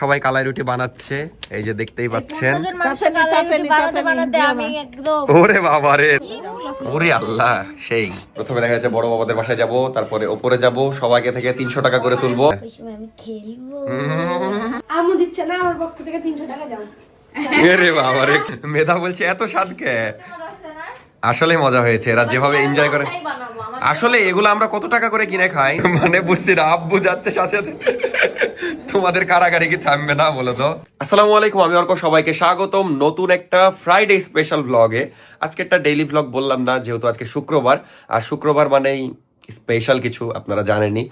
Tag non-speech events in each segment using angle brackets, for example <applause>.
সবাই কালাই রুটি বানাচ্ছে। এই যে দেখতেই পাচ্ছেন। ওরে বাবা রে। ওরে আল্লাহ সেই। প্রথমে দেখা যাচ্ছে বড় বাবাদের বাসায় যাব তারপরে ওপরে যাব সবাইকে থেকে তিনশো টাকা করে তুলবো। আমি দিচ্ছে না আমার পক্ষ থেকে তিনশো টাকা দাও। আরে বাবা রে মেধা বলছে এত স্বাদকে আসলে মজা হয়েছে। এরা যেভাবে এনজয় করে আসলে এগুলো আমরা কত টাকা করে কিনে খাই? <laughs> মানে বুঝছি না আব্বু যাচ্ছে সাথে সাথে। <laughs> তোমাদের কারাগারি কি থামবে না বলো তো? আসসালামু আলাইকুম আমি অর্ক সবাইকে স্বাগতম নতুন একটা ফ্রাইডে স্পেশাল ব্লগে আজকে একটা ডেইলি ব্লগ বললাম না যেহেতু আজকে শুক্রবার। আর শুক্রবার মানেই স্পেশাল কিছু আপনারা জানেনই।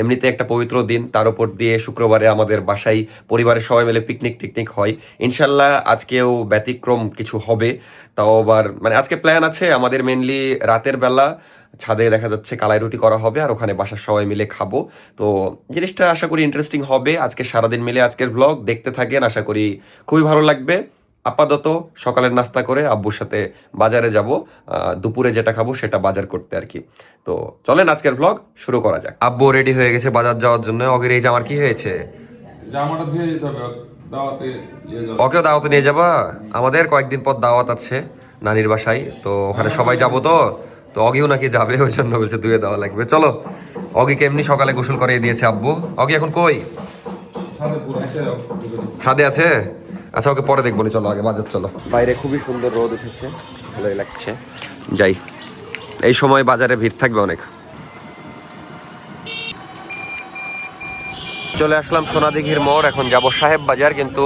এমনিতে একটা পবিত্র দিন, তার উপর দিয়ে শুক্রবারে আমাদের বাসায় পরিবারের সবাই মিলে পিকনিক টিকনিক হয়। ইনশাল্লাহ আজকেও ব্যতিক্রম কিছু হবে, তাও আবার মানে আজকে প্ল্যান আছে আমাদের মেনলি রাতের বেলা, ছাদে দেখা যাচ্ছে কালাই রুটি করা হবে আর ওখানে বাসার সবাই মিলে খাব। তো জিনিসটা আশা করি ইন্টারেস্টিং হবে। আজকে সারাদিন মিলে আজকের ব্লগ দেখতে থাকেন, আশা করি খুবই ভালো লাগবে। আপাতত সকালের নাস্তা করে আব্বুর সাথে বাজারে যাব দুপুরে যেটা খাব সেটা বাজার করতে আর কি। তো চলেন আজকের ব্লগ শুরু করা যাক। আব্বু রেডি হয়ে গেছে বাজার যাওয়ার জন্য। অগের এই জামার কি হয়েছে? জামাটা ধুয়ে যেতে হবে দাওয়াতে ওকেও দাওয়াতে নিয়ে যাবা? আমাদের কয়েকদিন পর দাওয়াত আছে নানির বাসায় তো ওখানে সবাই যাব তো? তো অগিও নাকি যাবে ওই জন্য বলছে ধুয়ে দেওয়া লাগবে। চলো অগিকে এমনি সকালে গোসল করে দিয়েছে আব্বু? অগি এখন কই। ছাদে আছে? আচ্ছা ওকে পরে দেখব চলো আগে বাজার চলো। বাইরে খুবই সুন্দর রোদ উঠেছে ভালোই লাগছে। যাই এই সময় বাজারে ভিড় থাকবে অনেক। চলে আসলাম সোনাদিঘির মোড় এখন যাব সাহেব বাজার কিন্তু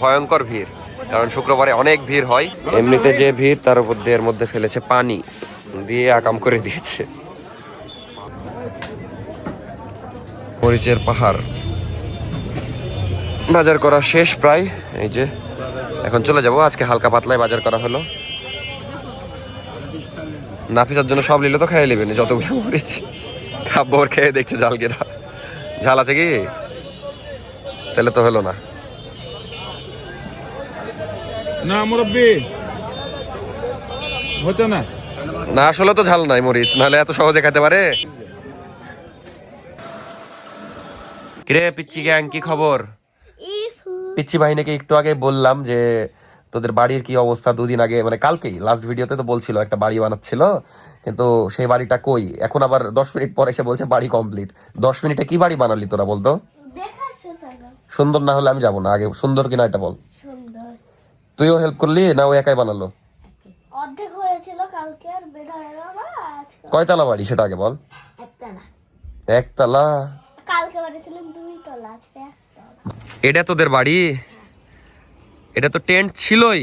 ভয়ঙ্কর ভিড় কারণ শুক্রবারে অনেক ভিড় হয়। এমনিতে যে ভিড় তার উপর দিয়ে এর মধ্যে ফেলেছে পানি দিয়ে আকাম করে দিয়েছে। মরিচের পাহাড়। বাজার করা শেষ প্রায়। এই যে এখন চলে যাব। আজকে হালকা পাতলায় বাজার করা হলো। নাফিসার জন্য সব নিলে তো খেয়ে নেবেন যতগুলো মরিচ। খাবার খেয়ে দেখছে ঝালকেরা ঝাল আছে কি? তাহলে তো হলো না। না মুরব্বি। না? না আসলে তো ঝাল নাই মরিচ নাহলে এত সহজে খেতে পারে। কিরে পিচ্ছি গ্যাং কি খবর? পিচ্ছি বাহিনীকে একটু আগে বললাম যে তোদের বাড়ির কি অবস্থা দুদিন আগে? মানে কালকেই লাস্ট ভিডিওতে তো বলছিল একটা বাড়ি বানাচ্ছিল কিন্তু সেই বাড়িটা কই? এখন আবার দশ মিনিট পর এসে বলছে বাড়ি কমপ্লিট দশ মিনিটে কি বাড়ি বানালি তোরা বলতো? সুন্দর না হলে আমি যাব না আগে সুন্দর কিনা এটা বল। তুইও হেল্প করলি না ও একাই বানালো? অর্ধেক হয়েছিল কালকে আর বের গেল আজকে। কয়তলা বাড়ি সেটা আগে বল। একটা একতলা? কালকে বানিয়েছিলাম দুই তলা আজকে। এটা তোদের বাড়ি? এটা তো টেন্ট ছিলই।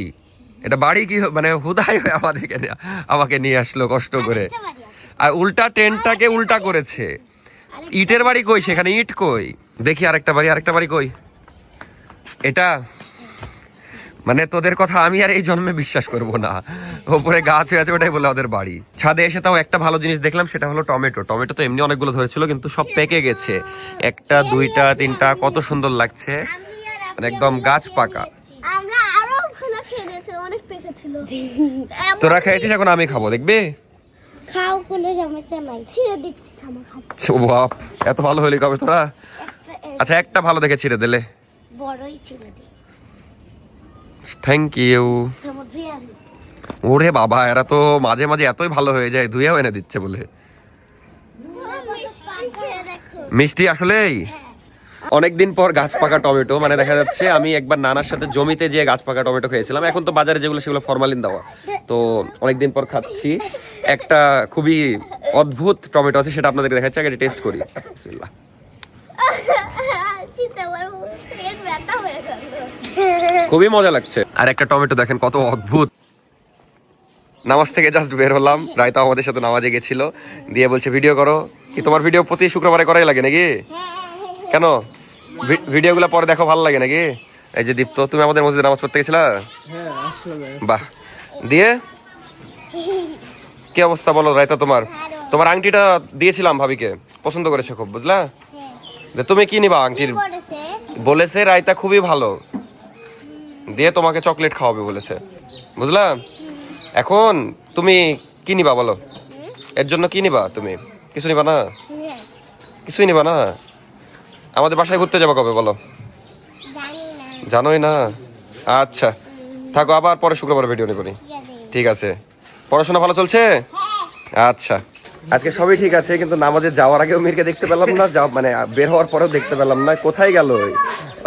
এটা বাড়ি কি মানে হুদাই হয়ে আমাদেরকে আমাকে নিয়ে আসলো কষ্ট করে। আর উল্টা টেন্টটাকে উল্টা করেছে। ইটের বাড়ি কই? সেখানে ইট কই? দেখি আরেকটা বাড়ি আরেকটা বাড়ি কই? এটা মানে তোদের কথা আমি আর এই জন্মে বিশ্বাস করব না। ওপরে গাছ হয়ে আছে ওটাই বলে ওদের বাড়ি। ছাদে এসে তাও একটা ভালো জিনিস দেখলাম সেটা হলো টমেটো। টমেটো তো এমনি অনেকগুলো ধরেছিল কিন্তু সব পেকে গেছে। একটা দুইটা তিনটা কত সুন্দর লাগছে। মানে একদম গাছ পাকা। তোরা খেয়েছিস এখন আমি খাব দেখবি? খাও কোনো সমস্যা নাই। ছিঁড়ে দিচ্ছি খামা খাচ্ছি ও বাপ এত ভালো হলি কবে তোরা? আচ্ছা একটা ভালো দেখে ছিঁড়ে দিলে। বড়ই ছিঁড়ে দিই। থ্যাংক ইউ ওরে বাবা, এরা তো মাঝে মাঝে এতই ভালো হয়ে যায়, ধুয়েও এনে দিচ্ছে বলে। মিষ্টি আসলেই অনেকদিন পর গাছ পাকা টমেটো মানে দেখা যাচ্ছে আমি একবার নানার সাথে জমিতে যে গাছ পাকা টমেটো খেয়েছিলাম। এখন তো বাজারে যেগুলো, সেগুলো ফরমালিন দেওয়া। তো অনেকদিন পর খাচ্ছি। একটা খুবই অদ্ভুত টমেটো আছে, সেটা আপনাদের দেখাচ্ছি, আগে টেস্ট করি। বিসমিল্লাহ। শীতে আমার পেট ব্যথা হয়ে গেল খুবই মজা লাগছে। আর একটা টমেটো দেখেন কত অদ্ভুত। নামাজ থেকে জাস্ট বের হলাম। রায়তা আমাদের সাথে নামাজে গেছিল। দিয়ে বলছে ভিডিও করো। কি তোমার ভিডিও প্রতি শুক্রবারে করাই লাগে নাকি? কেন? ভিডিওগুলো পরে দেখো ভালো লাগে নাকি? এই যে দীপ্ত তুমি আমাদের মসজিদে নামাজ পড়তে গেছিলা? বাহ। দিয়ে? কি অবস্থা বলো রায়তা তোমার? তোমার আংটিটা দিয়েছিলাম ভাবিকে। পছন্দ করেছে খুব বুঝলা? যে তুমি কি নিবা আংটির? বলেছে রায়তা খুবই ভালো। দিয়ে তোমাকে চকলেট খাওয়াবে বলেছে। বুঝলা? এখন তুমি কি নিবা বলো? এর জন্য কি নিবা তুমি? কিছু নিবা না? কিছুই নিবা না? আমাদের বাসায় ঘুরতে যাব কবে বলো? জানোই না। আচ্ছা থাকো, আবার পরে শুক্রবার ভিডিও নেব ঠিক আছে। পড়াশোনা ভালো চলছে? আচ্ছা। আজকে সবই ঠিক আছে, কিন্তু নামাজে যাওয়ার আগেও মিরকে দেখতে পেলাম না মানে বের হওয়ার পরেও দেখতে পেলাম না। কোথায় গেল?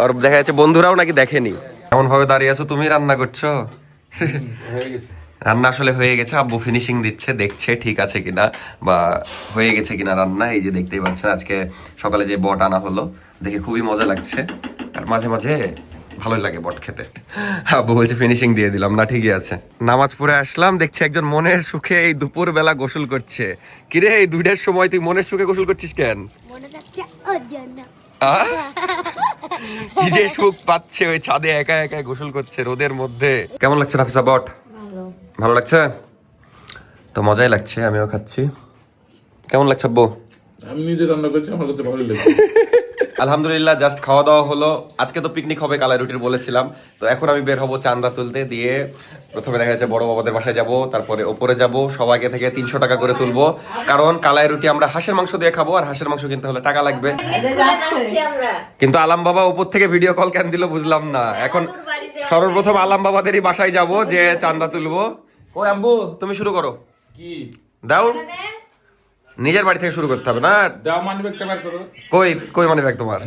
আর দেখা যাচ্ছে বন্ধুরাও নাকি দেখেনি। এমন ভাবে দাঁড়িয়ে আছো তুমি রান্না করছ? রান্না আসলে হয়ে গেছে আব্বু ফিনিশিং দিচ্ছে দেখছে ঠিক আছে কিনা বা হয়ে গেছে কিনা রান্না এই যে দেখতেই পাচ্ছেন আজকে সকালে যে বট আনা হলো দেখে খুবই মজা লাগছে আর মাঝে মাঝে ভালোই লাগে বট খেতে। আব্বু বলছে ফিনিশিং দিয়ে দিলাম না ঠিকই আছে। নামাজ পড়ে আসলাম দেখছি একজন মনের সুখে এই দুপুর বেলা গোসল করছে। কিরে এই দুইটার সময় তুই মনের সুখে গোসল করছিস কেন? মনে <laughs> কি যে সুখ পাচ্ছে ওই ছাদে একা একা গোসল করছে রোদের মধ্যে। কেমন লাগছে নাফিসা বট? ভালো। লাগছে? তো মজাই লাগছে আমিও খাচ্ছি। কেমন লাগছে আব্বু? আমি নিজে রান্না করছি আমার কাছে ভালো লাগে <laughs> আলহামদুলিল্লাহ জাস্ট খাওয়া দাওয়া হলো। আজকে তো পিকনিক হবে কালাই রুটির বলেছিলাম। তো এখন আমি বের হব চান্দা তুলতে দিয়ে প্রথমে দেখা যাচ্ছে বড় বাবাদের বাসায় যাব তারপরে ওপরে যাব সবাইকে থেকে তিনশো টাকা করে তুলবো। কারণ কালাই রুটি আমরা হাঁসের মাংস দিয়ে খাব আর হাঁসের মাংস কিনতে হলে টাকা লাগবে। কিন্তু আলাম বাবা উপর থেকে ভিডিও কল কেন দিল বুঝলাম না। এখন সর্বপ্রথম আলাম বাবাদেরই বাসায় যাব যে চান্দা তুলবো। ও আম্বু তুমি শুরু করো। কি? দাও। নিজের বাড়ি থেকে শুরু করতে হবে না? মানি কই কই মানি ব্যাগ তোমার?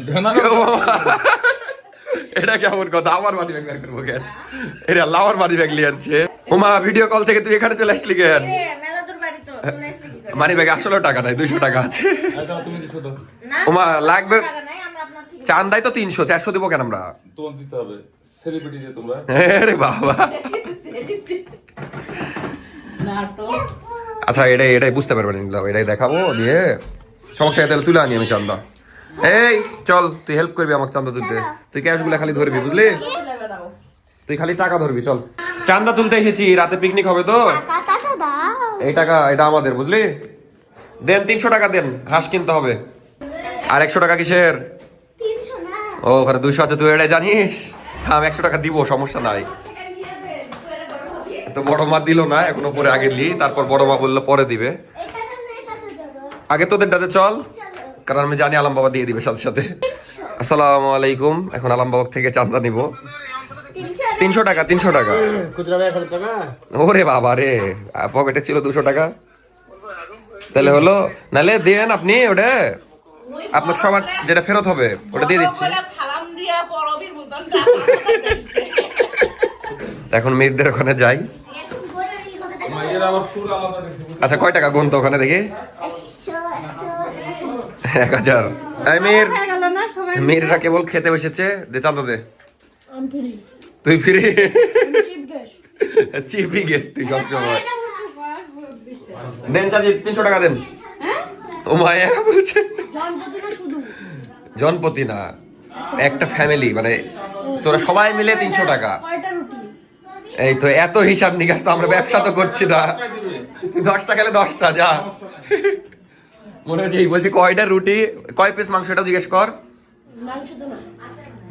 এটা কেমন কথা? আমার মানি ব্যাগ বের করব কেন? এটা আল্লাহ আমার মানি ব্যাগ নিয়ে আনছে। ওমা ভিডিও কল থেকে তুই এখানে চলে আসলি কেন? মানি ব্যাগে আসলেও টাকা নাই দুইশো টাকা আছে। এই দাও, তুমি দিছো তো ওমা লাগবে চান্দাই তো তিনশো চারশো দিব কেন আমরা? দিতে হবে। সেলিব্রিটি যে তোমরা। আরে বাবা। <laughs> আচ্ছা এটাই এটাই বুঝতে পারবেন এটাই দেখাবো দিয়ে সবার থেকে তাহলে তুলে আনি আমি চান্দা। এই চল তুই হেল্প করবি আমাকে চান্দা তুলতে। তুই ক্যাশগুলা খালি ধরবি বুঝলি? তুই খালি টাকা ধরবি চল। চান্দা তুলতে এসেছি রাতে পিকনিক হবে তো। এই টাকা এটা আমাদের বুঝলি? দেন তিনশো টাকা দেন হাঁস কিনতে হবে। আর একশো টাকা কিসের? ও ওখানে দুশো আছে তুই এটা জানিস? আমি একশো টাকা দিব সমস্যা নাই। তো বড় মা দিল না, এখনও পরে আগে লি তারপর বড় মা বলল পরে দিবে। আগে তোদের ডাতে চল, কারণ আমি জানি আলাম বাবা দিয়ে দিবে সাথে সাথে। আসসালামু আলাইকুম, এখন আলাম বাবা থেকে চান্দা নিব। তিনশো টাকা তিনশো টাকা। ওরে বাবা রে, পকেটে ছিল দুশো টাকা। তাহলে হলো নাহলে দেন আপনি ওটা। আপনার সবার যেটা ফেরত হবে, ওটা দিয়ে দিচ্ছি সালাম দিয়া পরবীর মতন তো এখন মেয়েদের ওখানে যাই। আচ্ছা কয় টাকা গুনতো ওখানে দেখি? এক হাজার। মেয়ের মেয়েরা কেবল খেতে বসেছে। দে চান্দা দে। তুই ফিরে? চিপ গেছ তুই সবসময়। দেন, চাচি, তিনশো টাকা দেন। ও মায়া বলছে। জনপতি না, একটা ফ্যামিলি মানে তোরা সবাই মিলে তিনশো টাকা। এই তো এত হিসাব নিকাশ তো আমরা ব্যবসা তো করছি না। তুই দশটা খেলে দশটা যা। মনে হচ্ছে এই বলছি কয়টা রুটি? কয় পিস মাংস এটা জিজ্ঞেস কর।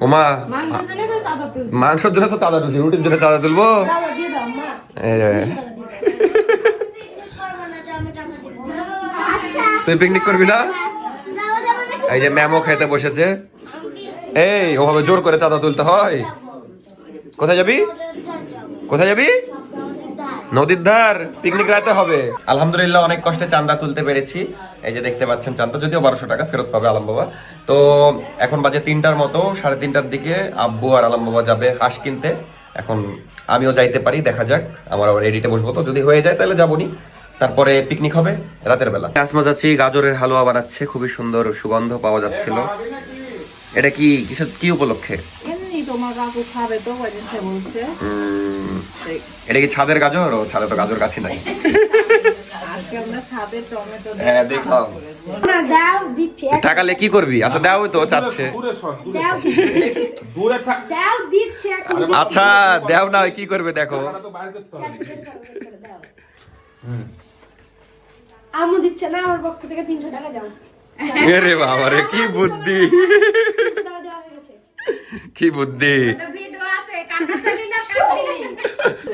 ওমা মাংসের জন্য তো চাঁদা তুলছি। রুটির জন্য চাঁদা তুলবো? তুই পিকনিক করবি না? এই যে ম্যামও খেতে বসেছে। এই ওভাবে জোর করে চাঁদা তুলতে হয়। কোথায় যাবি? কোথায় যাবি? নদীর ধার পিকনিক রাতে হবে। আলহামদুলিল্লাহ অনেক কষ্টে চান্দা তুলতে পেরেছি। এই যে দেখতে পাচ্ছেন চান্দা যদিও বারোশো টাকা ফেরত পাবে আলম বাবা তো এখন বাজে তিনটার মতো সাড়ে তিনটার দিকে আব্বু আর আলম বাবা যাবে হাঁস কিনতে। এখন আমিও যাইতে পারি দেখা যাক। আমার আবার এডিটে বসবো তো। যদি হয়ে যায় তাহলে যাবনি। তারপরে পিকনিক হবে রাতের বেলা। আসমা যাচ্ছি গাজরের হালুয়া বানাচ্ছে খুবই সুন্দর সুগন্ধ পাওয়া যাচ্ছিল। এটা কি কিসের কি উপলক্ষে? তোমার কাকু খাবে তো বলছে এটা কি ছাদের গাজর ও ছাদে তো গাজর গাছি নাই হ্যাঁ দেখলাম না দাও দিচ্ছি এক- টাকা লে কি করবি আচ্ছা দাও তো চাচ্ছে দাও দাও আচ্ছা দেও না কি করবে দেখো ওটা তো বাইরে করতে হবে আমু দিচ্ছে না আমার পক্ষ থেকে তিনশো টাকা যাও রে বাবা রে কি বুদ্ধি তিনশো টাকা দেওয়া হয়ে গেছে কি বুদ্ধি?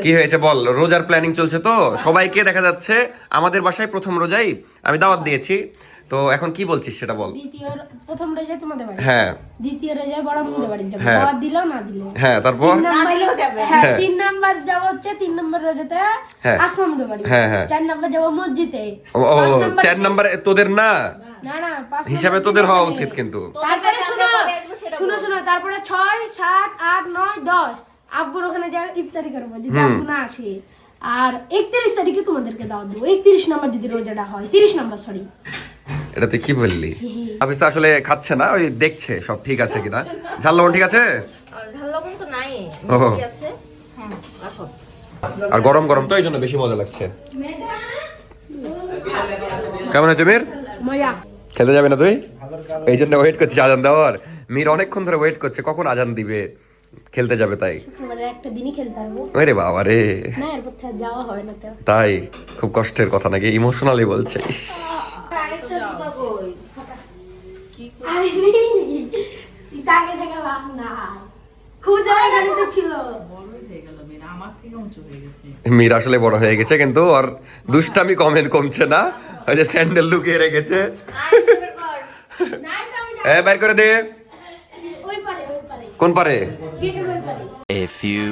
কি হয়েছে বল? রোজার প্ল্যানিং চলছে তো? সবাইকে দেখা যাচ্ছে। আমাদের বাসায় প্রথম রোজাই আমি দাওয়াত দিয়েছি। তো এখন কি বলছিস সেটা বল। প্রথম রোজায় তোমাদের বাড়ি? হ্যাঁ। দ্বিতীয় রোজায় বড় মুদের বাড়ি যাব। হ্যাঁ। না হ্যাঁ তারপর? তিন নাম্বার- দিলেও যাবে। হ্যাঁ হ্যাঁ। তিন নাম্বার যাব হচ্ছে তিন নম্বর রোজাতে হ্যাঁ। বাড়ি হ্যাঁ, হ্যাঁ। চার নাম্বার যাব মসজিদে। ও ও, নাম্বার- তোদের না? না না পাঁচ হিসাবে তোদের হওয়া উচিত কিন্তু। তারপরে শুনো শুনো শুনো তারপরে ছয় সাত আট নয় দশ। আব্বুর ওখানে যা ইফতারি করব যদি আব্বু না আসে। আর একত্রিশ তারিখে তোমাদেরকে দাওয়াত দেবো। একত্রিশ নাম্বার যদি রোজাটা হয় তিরিশ নাম্বার সরি এটা তুই কি বললি? <laughs> হাফিজ আসলে খাচ্ছে না ওই দেখছে সব ঠিক আছে কিনা। <laughs> ঝাল লবণ ঠিক আছে? ঝাল লবণ তো নাই ও মিষ্টি আছে। হ্যাঁ রাখো। আর গরম গরম তো এই জন্য বেশি মজা লাগছে। কেমন আছে মির? খেতে যাবে না তুই? এই জন্য ওয়েট করছিস আজান দেওয়ার। মির অনেকক্ষণ ধরে ওয়েট করছে কখন আজান দিবে? খেলতে যাবে তাই। শুক্রবারে একটা দিনই খেলতে পারব। আরে বাবা রে তাই খুব কষ্টের কথা নাকি ইমোশনালি বলছে আমি নিইনি। তাকে থেকে লাভ ছিল। মির আসলে বড় হয়ে গেছে কিন্তু ওর দুষ্টামি কমেন্ট কমছে না। ওই যে স্যান্ডেল লুকিয়ে রেখেছে। হ্যাঁ তো বের করে দে জানি। ওই পারে ওই পারে কোন পারে? এ পারে A few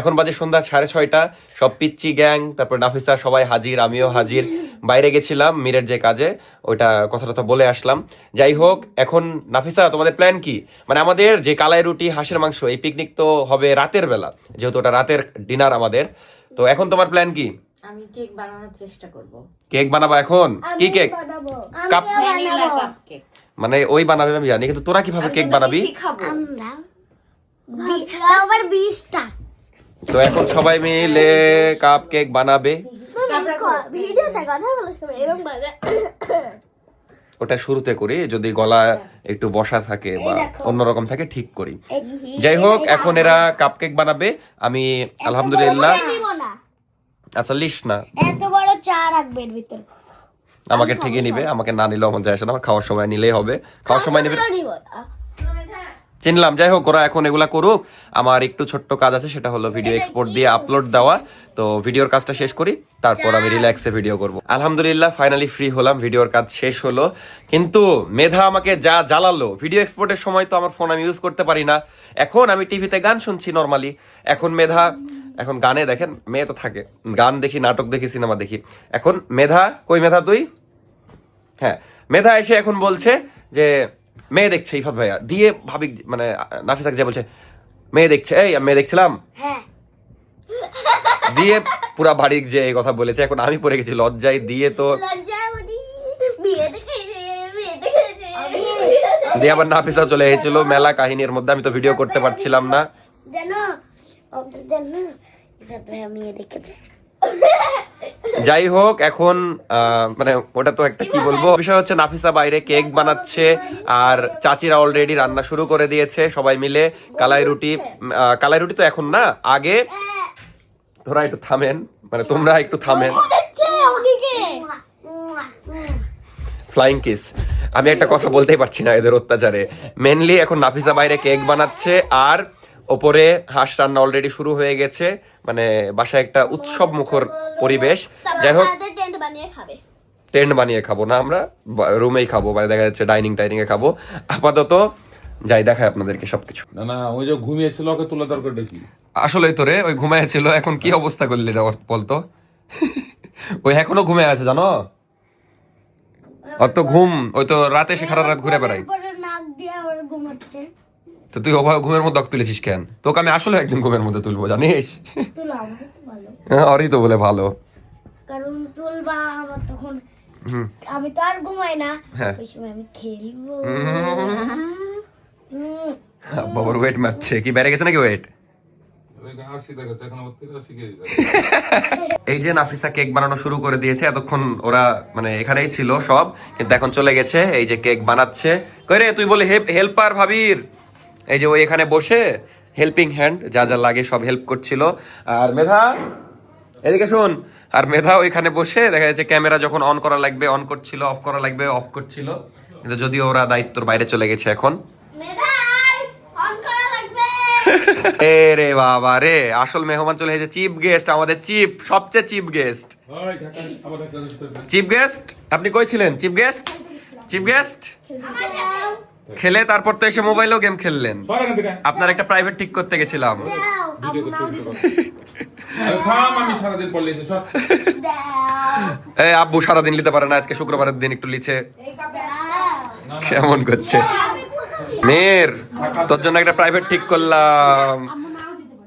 এখন বাজে সন্ধ্যা সাড়ে ছয়টা। সব পিচ্চি গ্যাং তারপর নাফিসা সবাই হাজির আমিও হাজির। বাইরে গেছিলাম মিরের যে কাজে ওইটা কথা টথা বলে আসলাম। যাই হোক এখন নাফিসা তোমাদের প্ল্যান কি? মানে আমাদের যে কালাই রুটি হাঁসের মাংস এই পিকনিক তো হবে রাতের বেলা যেহেতু ওটা রাতের ডিনার আমাদের। তো এখন তোমার প্ল্যান কি? আমি কেক বানানোর চেষ্টা করব। কেক বানাবা এখন? কি cake? Cup? Vanilla cup cake মানে ওই বানাবে আমি জানি কিন্তু তোরা কীভাবে কেক বানাবি? আমরা আবার বিশটা। তো এখন সবাই মিলে কাপ কেক বানাবে। ভিডিওতে কথা বলো সবাই এরকম বাজে। ওটা শুরুতে করি যদি গলা একটু বসা থাকে বা অন্যরকম থাকে ঠিক করি। যাই হোক এখন এরা কাপকেক বানাবে। আমি আলহামদুলিল্লাহ আচ্ছা লিস না। এত বড় চা রাখবে এর ভিতর। আমাকে ঠিকই নিবে আমাকে না নিলেও আমার যায় আসে না আমার খাওয়ার সময় নিলেই হবে। খাওয়ার সময় নিবে চিনলাম যাই হোক ওরা এখন এগুলা করুক। আমার একটু ছোট্ট কাজ আছে সেটা হলো ভিডিও এক্সপোর্ট দিয়ে আপলোড দেওয়া। তো ভিডিওর কাজটা শেষ করি তারপর আমি রিল্যাক্সে ভিডিও করব। আলহামদুলিল্লাহ ফাইনালি ফ্রি হলাম ভিডিওর কাজ শেষ হলো। কিন্তু মেধা আমাকে যা জ্বালালো ভিডিও এক্সপোর্টের সময় তো আমার ফোন আমি ইউজ করতে পারি না। এখন আমি টিভিতে গান শুনছি নর্মালি এখন মেধা এখন গানে দেখেন মেয়ে তো থাকে। গান দেখি নাটক দেখি সিনেমা দেখি। এখন মেধা কই মেধা তুই? হ্যাঁ মেধা এসে এখন বলছে যে মেয়ে দেখছে ইফাত ভাইয়া। দিয়ে ভাবি মানে নাফিসাকে যে বলছে মেয়ে দেখছে এই আমি মেয়ে দেখছিলাম? হ্যাঁ। দিয়ে পুরা বাড়ি যে এই কথা বলেছে এখন আমি পড়ে গেছি লজ্জায় দিয়ে তো দিয়ে আবার নাফিসা চলে এসেছিল মেলা কাহিনীর মধ্যে আমি তো ভিডিও করতে পারছিলাম না। আমি দেখেছি। যাই হোক এখন মানে ওটা তো একটা কি বলব? বিষয় হচ্ছে নাফিসা বাইরে কেক বানাচ্ছে আর চাচিরা অলরেডি রান্না শুরু করে দিয়েছে সবাই মিলে। কালাই রুটি কালাই রুটি তো এখন না আগে। তোরা একটু থামেন মানে তোমরা একটু থামেন। ফ্লাইং কিস আমি একটা কথা বলতেই পারছি না এদের অত্যাচারে। মেনলি এখন নাফিসা বাইরে কেক বানাচ্ছে আর ওপরে হাঁস রান্না অলরেডি শুরু হয়ে গেছে। মানে বাসায় একটা উৎসব মুখর পরিবেশ। যাই হোক টেন্ট বানিয়ে খাবে। টেন্ট বানিয়ে খাব না আমরা রুমেই খাব মানে দেখা যাচ্ছে ডাইনিং টাইনিং এ খাব। আপাতত যাই দেখায় আপনাদেরকে সবকিছু। না না ওই যে ঘুমিয়েছিল ওকে তুলে দরকার দেখি। আসলে তো রে ওই ঘুমায় ছিল এখন কি অবস্থা করলি রে বলতো? <laughs> ওই এখনও ঘুমে আছে জানো? অত ঘুম ওই তো রাতে সে সারা রাত ঘুরে বেড়াই তো তুই ওভাবে ঘুমের মধ্যে তুলেছিস কেন? তোকে আমি আসলে একদিন ঘুমের মধ্যে তুলবো জানিস? তুলো আমাকে তো বলে ভালো। কারণ তুলবা আমার তখন আমি তো আর ঘুমাই না। হ্যাঁ। ওই সময় আমি খেলব। বাবার ওয়েট মাপছে কি বেড়ে গেছে নাকি ওয়েট <laughs> এই যে নাফিসা কেক বানানো শুরু করে দিয়েছে এতক্ষণ ওরা মানে এখানেই ছিল সব কিন্তু এখন চলে গেছে। এই যে কেক বানাচ্ছে। কই রে তুই বলে হেল্পার ভাবির। এই যে ওই এখানে বসে হেল্পিং হ্যান্ড যা যা লাগে সব হেল্প করছিল। আর মেধা এদিকে শোন। আর মেধা ওইখানে বসে দেখা যাচ্ছে ক্যামেরা যখন অন করা লাগবে অন করছিল অফ করা লাগবে অফ করছিল। কিন্তু যদিও ওরা দায়িত্বর বাইরে চলে গেছে এখন। মেধাই অন করা লাগবে। <laughs> এ রে বাবা রে আসল মেহমান চলে এসেছে চিফ গেস্ট আমাদের চিফ সবচেয়ে চিফ গেস্ট চিফ গেস্ট আপনি কই ছিলেন? চিফ গেস্ট চিফ গেস্ট খেলে তারপর তো এসে মোবাইলেও গেম খেললেন। আপনার একটা প্রাইভেট ঠিক করতে গেছিলাম। এই আব্বু সারাদিন নিতে পারে না আজকে শুক্রবারের দিন একটু লিছে। কেমন করছে? মেয়ের তোর জন্য একটা প্রাইভেট ঠিক করলাম।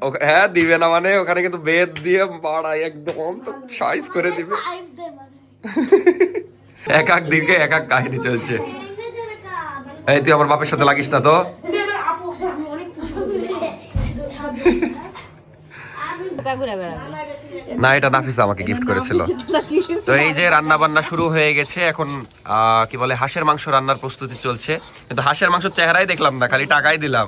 ও- হ্যাঁ দিবে না মানে ওখানে কিন্তু বেদ দিয়ে বাড়াই একদম তো সাইজ করে দিবে। এক <laughs> এক দিকে এক এক কাহিনী চলছে। এই, তুই আমার বাপের সাথে লাগিস না তো। না, এটা নাফিসা আমাকে গিফট করেছিল। তো এই যে রান্না বান্না শুরু হয়ে গেছে, এখন কি বলে, হাঁসের মাংস রান্নার প্রস্তুতি চলছে। কিন্তু হাঁসের মাংস চেহারাই দেখলাম না, খালি টাকাই দিলাম।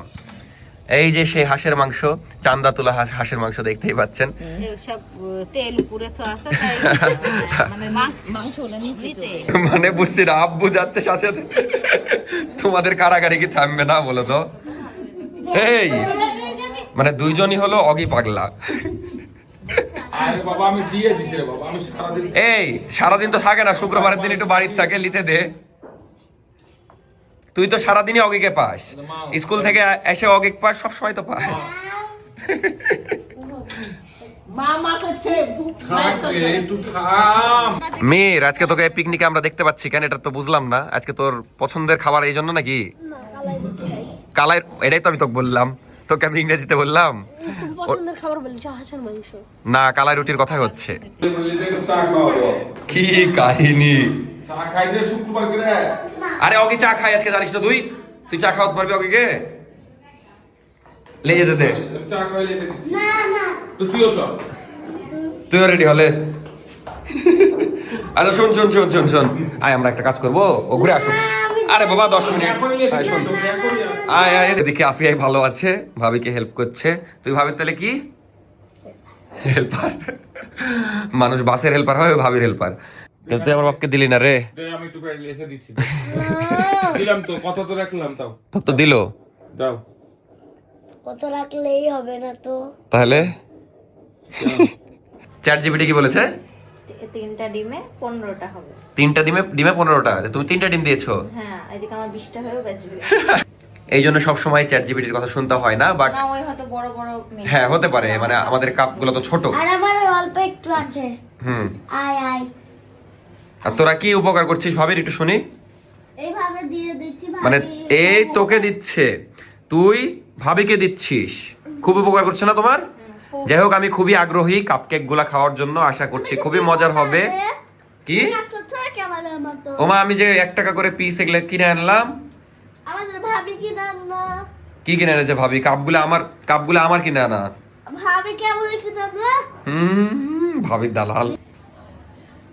এই যে সেই হাঁসের মাংস চান্দা তোলা হাঁসের মাংস দেখতেই পাচ্ছেন। সব তেল উপরে তো আছে তাই <laughs> মানে মানে বুঝছি না আব্বু যাচ্ছে সাথে সাথে। তোমাদের কারাগারি কি থামবে না বলো তো? এই! মানে দুইজনই হলো অগি পাগলা। আরে বাবা আমি দিয়ে দিছি রে বাবা আমি সারাদিন এই সারাদিন তো থাকে না শুক্রবারের দিন একটু বাড়ির থাকে লিতে দে। তুই তো সারাদিনই অগিকে পাস। স্কুল থেকে এসে অগিক পাস সব সময় তো পাস। মেয়ের আজকে তোকে পিকনিকে আমরা দেখতে পাচ্ছি কেন? এটা তো বুঝলাম না। আজকে তোর পছন্দের খাবার এই জন্য নাকি? কালাই এটাই তো আমি তোকে বললাম। তোকে আমি ইংরেজিতে বললাম। না কালাই রুটির কথা হচ্ছে। বললি যে একটু চা খাওয়াবো। কি কাহিনী? চা খাই যে শুক্রবার করে? আরে অগি চা খাই আজকে জানিস না তুই? তুই চা খাওয়াতে পারবি অগিকে? লে যেতে দে। চা খাইলে এসে না না। তো তুইও চল তুইও রেডি হলে। আচ্ছা শোন শোন শোন শোন শোন। আয় আমরা একটা কাজ করব। ও ঘুরে আসো। আরে বাবা দশ মিনিট। শোন। আয় আয় এদিকে আফিয়াই ভালো আছে। ভাবিকে হেল্প করছে। তুই ভাবির তাহলে কি? হেল্পার মানুষ বাসের হেল্পার হয় ভাবির হেল্পার তুই আমার বাপকে দিলি না রে? আমি একটু এসে দিচ্ছি। দিলাম তো কথা তো রাখলাম তাও। তোর তো দিল। দাও। কত রাখলেই হবে না তো। তাহলে? চ্যাট জিপিটি কি বলেছে? তিনটা ডিমে পনেরোটা হবে। তিনটা ডিমে ডিমে পনেরোটা? তুমি তিনটা ডিম দিয়েছ। হ্যাঁ এদিকে আমার বিশটা হয়েও বেচবে <laughs> এই জন্য সবসময় চ্যাট জিপিটির কথা শুনতে হয় না বাট না ওই হয়তো বড় বড় হ্যাঁ হতে পারে মানে আমাদের কাপগুলো তো ছোট। আর আমার অল্প একটু আছে। হুম। আয় আয়। আর তোরা কি উপকার করছিস ভাবির একটু শুনি। এইভাবে দিয়ে দিচ্ছি মানে এই তোকে দিচ্ছে তুই ভাবিকে দিচ্ছিস। খুব উপকার করছে না তোমার? যাই হোক আমি খুবই আগ্রহী কাপকেকগুলা খাওয়ার জন্য আশা করছি। খুবই মজার হবে। কি? ওমা আমি যে এক টাকা করে পিস এগুলো কিনে আনলাম। কি কিনে এনেছে ভাবি? কাপগুলো আমার কাপগুলো আমার কিনে আনা। ভাবি কেমন হুম ভাবির দালাল।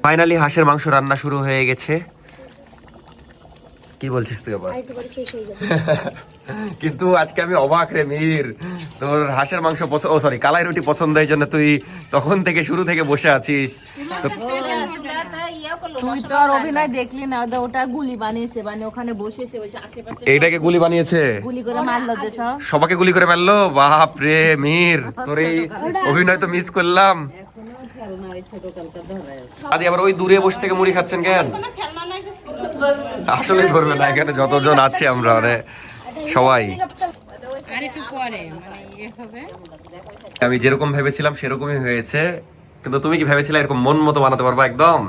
ফাইনালি হাঁসের মাংস রান্না শুরু হয়ে গেছে। কি বলছিস তুই আবার? হয়ে <laughs> কিন্তু আজকে আমি অবাক রে মির। তোর হাঁসের মাংস পছন্দ ও সরি কালাই রুটি পছন্দ এই জন্য তুই তখন থেকে শুরু থেকে বসে আছিস। তো আর অভিনয় দেখলি না ওটা- ওটা গুলি বানিয়েছে মানে ওখানে বসেছে এইটাকে গুলি বানিয়েছে? গুলি করে মারলো যে সবাকে গুলি করে মারলো? বাপ রে মির তোর এই অভিনয় তো মিস করলাম। আদি আবার ওই দূরে বসে থেকে মুড়ি খাচ্ছেন কেন? আসলে ধরবে না এখানে যতজন আছি আমরা মানে সবাই। আমি যেরকম ভেবেছিলাম সেরকমই হয়েছে। কিন্তু তুমি কি ভেবেছিলে এরকম মন মতো বানাতে পারবা একদম?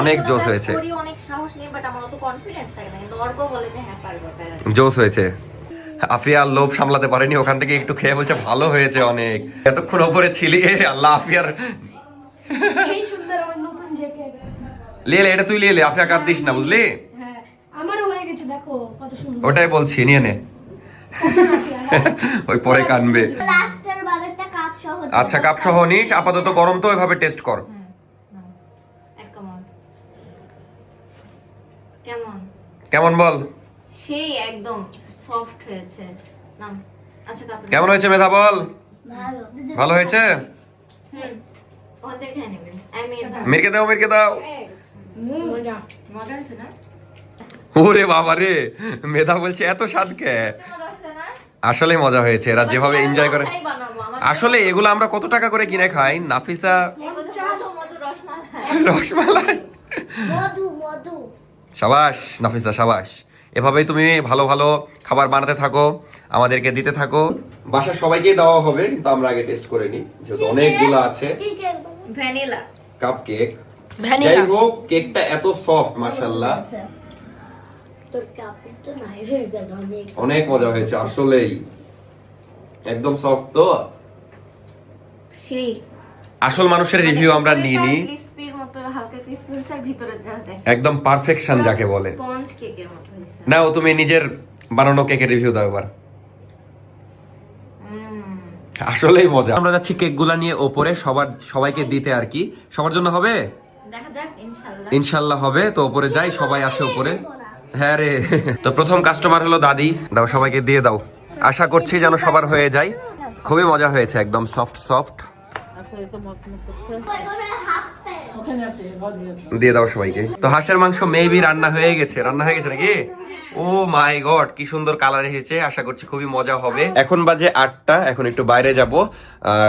অনেক জোশ হয়েছে। করি অনেক সাহস নেই বাট আমার অত কনফিডেন্স থাকে না। কিন্তু অর্ক বলে যে হ্যাঁ। জোশ হয়েছে। আফিয়া আর লোভ সামলাতে পারেনি ওখান থেকে একটু খেয়ে বলছে ভালো হয়েছে অনেক। এতক্ষণ ওপরে ছিলি আল্লাহ আফিয়ার সেই সুন্দর আমার নতুন জ্যাকেট লিয়ে লে, এটা তুই লিয়ে লে আফিয়া কাঁদ দিস না বুঝলি? হ্যাঁ আমারও হয়ে গেছে দেখো কত সুন্দর। ওটাই বলছি নিয়ে নে। ওই পরে কানবে লাস্টের বারেরটা কাপ সহ আচ্ছা কাপ সহ নিস আপাতত গরম তো ওইভাবে টেস্ট কর কেমন কেমন? কেমন বল? সেই একদম সফট হয়েছে। নাম আচ্ছা কেমন হয়েছে মেধা বল? ভালো। ভালো হয়েছে? হুম। মিরকে দাও মিরকে দাও মজা মজা ওরে বাবা রে মেধা বলছে এত স্বাদ কে আসলে মজা হয়েছে এরা যেভাবে এনজয় করে। আসলে এগুলো আমরা কত টাকা করে কিনে খাই? নাফিসা? রসমালাই। মধু মধু সাবাস নাফিসা সাবাস। এভাবেই তুমি ভালো ভালো খাবার বানাতে থাকো আমাদেরকে দিতে থাকো। বাসার সবাইকে দেওয়া হবে কিন্তু আমরা আগে টেস্ট করে নিই যেহেতু অনেকগুলো আছে? ভ্যানিলা। কাপ কেক যাই হোক কেকটা এত সফট মাশাল্লাহ। তোর কাপড় তো নাই গেল অনেক। মজা হয়েছে আসলেই। একদম সফট তো। সেই আসল মানুষের রিভিউ আমরা নিয়ে নিই একদম পারফেকশন যাকে বলে। না নাও তুমি নিজের বানানো কেকের রিভিউ দাও এবার। আসলেই মজা। আমরা যাচ্ছি কেকগুলা নিয়ে ওপরে সবার সবাইকে দিতে আর কি। সবার জন্য হবে? দেখা যাক ইনশাআল্লাহ ইনশাল্লাহ হবে তো ওপরে যাই সবাই আসে ওপরে। হ্যাঁ রে। তো প্রথম কাস্টমার হলো দাদি। দাও সবাইকে দিয়ে দাও। আশা করছি যেন সবার হয়ে যায়। খুবই মজা হয়েছে একদম সফট সফট দিয়ে দাও সবাইকে। তো হাঁসের মাংস মেবি রান্না হয়ে গেছে। রান্না হয়ে গেছে নাকি? ও মাই গড কি সুন্দর কালার এসেছে। আশা করছি খুবই মজা হবে। এখন বাজে আটটা, এখন একটু বাইরে যাব।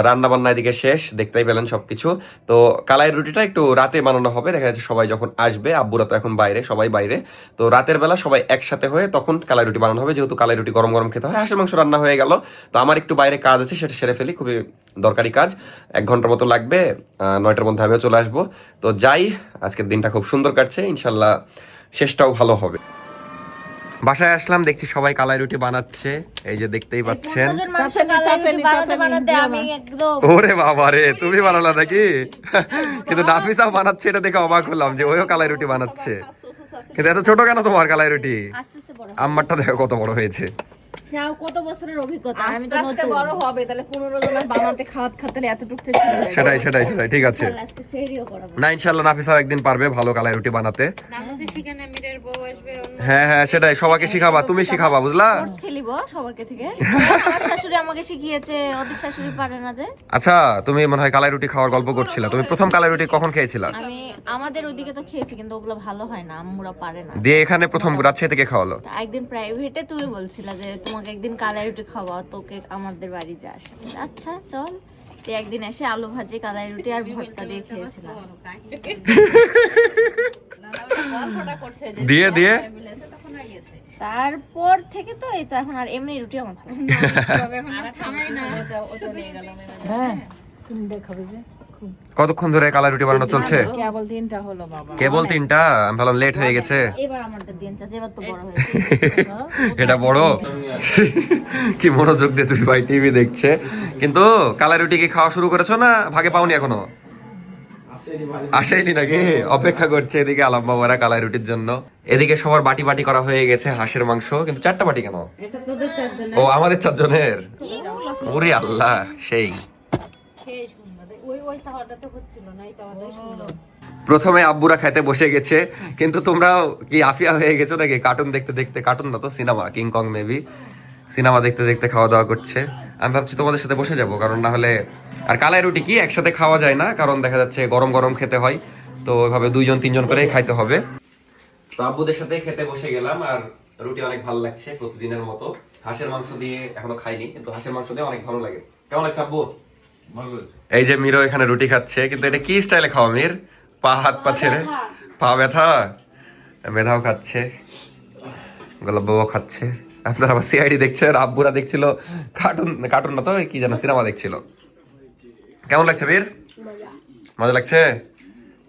রান্না বান্না এদিকে শেষ, দেখতেই পেলেন সবকিছু। তো কালাই রুটিটা একটু রাতে বানানো হবে। দেখা যাচ্ছে সবাই যখন আসবে, আব্বুরা তো এখন বাইরে, সবাই বাইরে। তো রাতের বেলা সবাই একসাথে হয়ে তখন কালাই রুটি বানানো হবে। যেহেতু কালাই রুটি গরম গরম খেতে হয়, হাঁসের মাংস রান্না হয়ে গেল। তো আমার একটু বাইরে কাজ আছে, সেটা সেরে ফেলি। খুবই দরকারি কাজ। এক ঘণ্টার মতো লাগবে নয়টার মধ্যে আমিও চলে আসব। তো যাই আজকের দিনটা খুব সুন্দর কাটছে ইনশাল্লাহ শেষটাও ভালো হবে। বাসায় আসলাম দেখছি সবাই কালাই রুটি বানাচ্ছে এই যে দেখতেই পাচ্ছেন। মাংস কালাই রুটি বানাতে বানাতে আমি একদম। ওরে বাবা রে তুমি বানালা নাকি? কিন্তু নাফিসাও বানাচ্ছে এটা দেখে অবাক হলাম যে ওইও কালাই রুটি বানাচ্ছে। কিন্তু এত ছোট কেন তোমার কালাই রুটি? আস্তে আস্তে আম্মারটা দেখো কত বড় হয়েছে। ছাও কত বছরের অভিজ্ঞতা? আমি তো নতুন। বড় হবে তাহলে পনেরো জনের বানাতে খাওয়াত খাতে এতটুকু চেষ্টা সেটাই সেটাই সেটাই ঠিক আছে। আজকে সেহরিও করাবো। না ইনশাল্লাহ নাফিসাও একদিন পারবে ভালো কালাই রুটি বানাতে। হ্যাঁ হ্যাঁ সেটাই সবাইকে শিখাবা তুমি শিখাবা। বুঝলা? কোর্স খেলিব সবারকে থেকে। <laughs> আমার শাশুড়ি আমাকে শিখিয়েছে ওদের শাশুড়ি পারে না যে। আচ্ছা তুমি মনে হয় কালাই রুটি খাওয়ার গল্প করছিলা। তুমি প্রথম কালাই রুটি কখন খেয়েছিলা? আমি আমাদের ওদিকে তো খেয়েছি কিন্তু ওগুলো ভালো হয় না আম্মুরা পারে না। দিয়ে এখানে প্রথম রাজশাহী থেকে খাওয়ালো? একদিন প্রাইভেটে তুমি বলছিলা যে তোমাকে একদিন কালাই রুটি খাওয়া তোকে আমাদের বাড়ি যাস আচ্ছা চল। একদিন এসে আলু ভাজি কালাই রুটি আর ভর্তা দিয়ে খেয়েছিলাম। দিয়ে দিয়ে। তারপর থেকে তো এই তো এখন আর এমনি রুটি আমার ভালো <laughs> কতক্ষণ ধরে কালাই রুটি বানানো চলছে? কেবল তিনটা হলো বাবা। কেবল তিনটা? আমি ভাবলাম লেট হয়ে গেছে। এবার আমারটা দিন চাচ্ছে এবার তো বড় হয়েছে। <laughs> এটা বড়? <laughs> কি মনোযোগ দিয়ে তুই ভাই টিভি দেখছে? কিন্তু কালাই রুটি কি খাওয়া শুরু করেছ না ভাগে পাওনি এখনও? আসেনি নাকি? অপেক্ষা করছে এদিকে আলাম বাবারা কালাই রুটির জন্য। এদিকে সবার বাটি বাটি করা হয়ে গেছে হাঁসের মাংস। কিন্তু চারটা বাটি কেন? ও আমাদের চারজনের? ওরে আল্লাহ সেই। প্রথমে আব্বুরা খেতে বসে গেছে কিন্তু তোমরা কি আফিয়া হয়ে গেছো নাকি? কার্টুন দেখতে দেখতে কার্টুন না তো cinema King Kong maybe cinema দেখতে দেখতে খাওয়া দাওয়া করছে। আমি ভাবছি তোমাদের সাথে বসে যাব কারণ না হলে আর কালাই রুটি কি একসাথে খাওয়া যায় না? কারণ দেখা যাচ্ছে গরম গরম খেতে হয় তো এভাবে দুইজন তিনজন করে খাইতে হবে। তো আব্বুদের সাথে খেতে বসে গেলাম আর রুটি অনেক ভালো লাগছে প্রতিদিনের মতো। হাঁসের মাংস দিয়ে এখনও খাইনি কিন্তু হাঁসের মাংস দিয়ে অনেক ভালো লাগে। কেমন লাগছে আব্বু? এই যে মিরো এখানে রুটি খাচ্ছে কিন্তু এটা কি স্টাইলে খাওয়া মির? পা হাত পা ছেড়ে? পা ব্যথা। মেধাও খাচ্ছে গোলাপ বাবা খাচ্ছে। আপনারা আবার সিআইডি দেখছেন? আব্বুরা দেখছিল কার্টুন কার্টুন না তো কি যেন সিনেমা দেখছিল। কেমন লাগছে বীর মজা। লাগছে?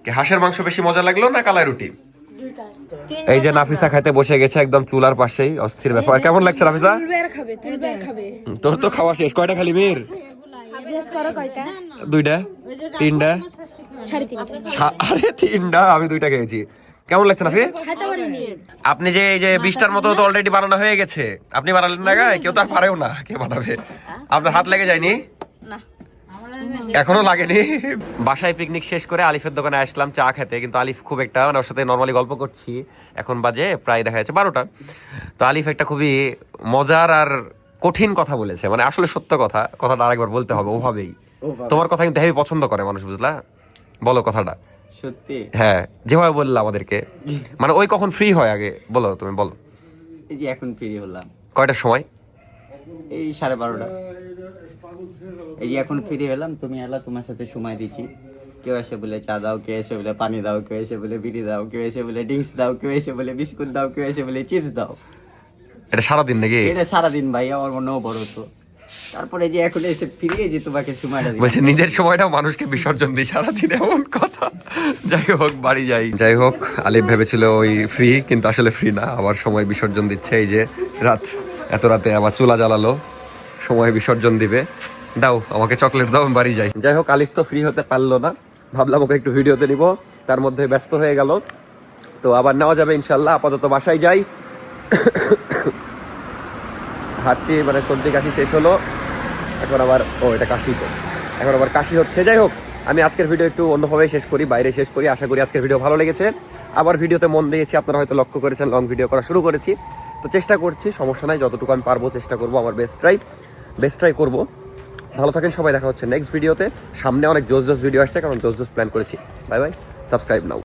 কি হাঁসের মাংস বেশি মজা লাগল না কালাই রুটি? এই যে নাফিসা খাইতে বসে গেছে একদম চুলার পাশেই অস্থির ব্যাপার। কেমন লাগছে নাফিসা? তোর তো খাওয়া শেষ। কয়টা খালি মীর? গেস করো কয়টা দুইটা? তিনটা? আরে তিনটা আমি দুইটা খেয়েছি। কেমন লাগছে নাফি? আপনি যে এই যে বিশটার মতো তো অলরেডি বানানো হয়ে গেছে। আপনি বানালেন না গায়ে? কেউ তো আর পারেও না। কে বানাবে? আপনার হাত লেগে যায়নি? এখনও লাগেনি? বাসায় পিকনিক শেষ করে আলিফের দোকানে আসলাম চা খেতে কিন্তু আলিফ খুব একটা মানে ওর সাথে নর্মালি গল্প করছি। এখন বাজে প্রায় দেখা যাচ্ছে বারোটা। তো আলিফ একটা খুবই মজার আর কঠিন কথা বলেছে। মানে আসলে সত্য কথা কথাটা আরেকবার বলতে হবে ওভাবেই। তোমার কথা কিন্তু হেভি পছন্দ করে মানুষ বুঝলা? বলো কথাটা। সত্যি? হ্যাঁ যেভাবে বললে আমাদেরকে। <laughs> মানে ওই কখন ফ্রি হয় আগে? বলো তুমি বলো। এই যে এখন ফ্রি হলাম। কয়টার সময়? এই সাড়ে বারোটা। এই যে এখন ফিরে এলাম তুমি এলা তোমার সাথে সময় দিচ্ছি। কেউ এসে বলে চা দাও কেউ এসে বলে পানি দাও কেউ এসে বলে বিড়ি দাও কেউ এসে বলে ড্রিঙ্কস দাও কেউ এসে বলে বিস্কুট দাও কেউ এসে বলে চিপস দাও। এটা সারাদিন নাকি? এটা সারাদিন ভাই আমার মনেও বড় তো। তারপরে যে এখন এসে ফিরে যে তোমাকে সময়টা বলছে নিজের সময়টাও মানুষকে বিসর্জন দিই সারাদিন এমন কথা। যাই হোক বাড়ি যাই। যাই হোক আলিফ ভেবেছিল ওই ফ্রি কিন্তু আসলে ফ্রি না। আবার সময় বিসর্জন দিচ্ছে এই যে রাত এত রাতে আবার চুলা জ্বালালো। সময় বিসর্জন দিবে। দাও আমাকে চকলেট দাও আমি বাড়ি যাই। যাই হোক আলিফ তো ফ্রি হতে পারল না। ভাবলাম ওকে একটু ভিডিওতে নিব। তার মধ্যে ব্যস্ত হয়ে গেল। তো আবার নেওয়া যাবে ইনশাল্লাহ। আপাতত বাসায় যাই। হাঁটছি মানে সর্দি কাশি শেষ হলো। এখন আবার, ও, এটা কাশি তো এখন আবার কাশি হচ্ছে। যাই হোক, আমি আজকের ভিডিও একটু অন্যভাবে শেষ করি, বাইরে শেষ করি। আশা করি আজকের ভিডিও ভালো লেগেছে। আবার ভিডিওতে মন দিয়েছি, আপনারা হয়তো লক্ষ্য করেছেন লং ভিডিও করা শুরু করেছি। তো চেষ্টা করছি, সমস্যা নাই, যতটুকু আমি পারব চেষ্টা করব, আমার বেস্ট ট্রাই বেস্ট ট্রাই করব। ভালো থাকেন সবাই, দেখা হচ্ছে নেক্সট ভিডিওতে সামনে অনেক জোস জোস ভিডিও আসছে, কারণ জোস জোস প্ল্যান করেছি। বাই বাই সাবস্ক্রাইব নাও